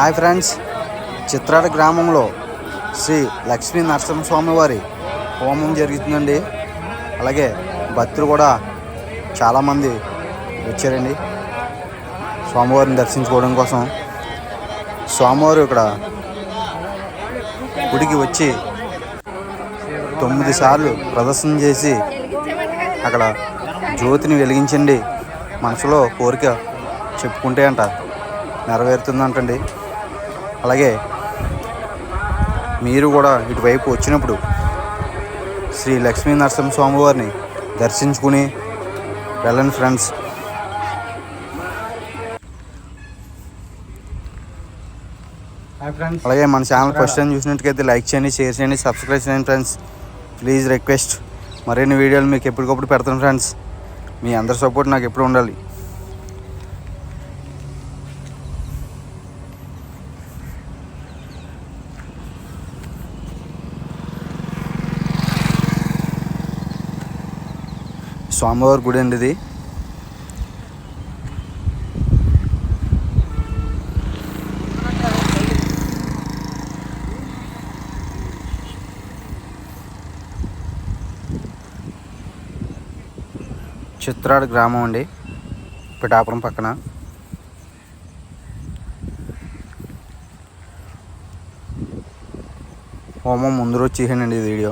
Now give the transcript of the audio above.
Hi friends. Chitrada గ్రామంలో శ్రీ లక్ష్మీ నరసింహస్వామి వారి హోమం జరుగుతుందండి. అలాగే భక్తులు కూడా చాలామంది వచ్చారండి. స్వామివారిని దర్శించుకోవడం కోసం. స్వామివారు ఇక్కడ గుడికి వచ్చి తొమ్మిది సార్లు ప్రదర్శన చేసి అక్కడ జ్యోతిని వెలిగించండి. మనసులో కోరిక చెప్పుకుంటే అంట నెరవేరుతుందంటండి. అలాగే మీరు కూడా ఇటువైపు వచ్చినప్పుడు శ్రీ లక్ష్మీ నరసింహ స్వామి వారిని దర్శించుకుని వెళ్ళండి ఫ్రెండ్స్. అలాగే మన ఛానల్ ఫస్ట్ టైం చూసినట్టుకైతే లైక్ చేయండి షేర్ చేయండి సబ్స్క్రైబ్ చేయండి ఫ్రెండ్స్. Please request. మరిన్ని వీడియోలు మీకు ఎప్పటికప్పుడు పెడతాను ఫ్రెండ్స్. మీ అందరి సపోర్ట్ నాకు ఎప్పుడు ఉండాలి. స్వామివారి గుడి అండి ఇది. చిత్రాడు గ్రామం అండి. పిఠాపురం పక్కన. హోమం ముందు రోజు చేసానండి ఈ వీడియో.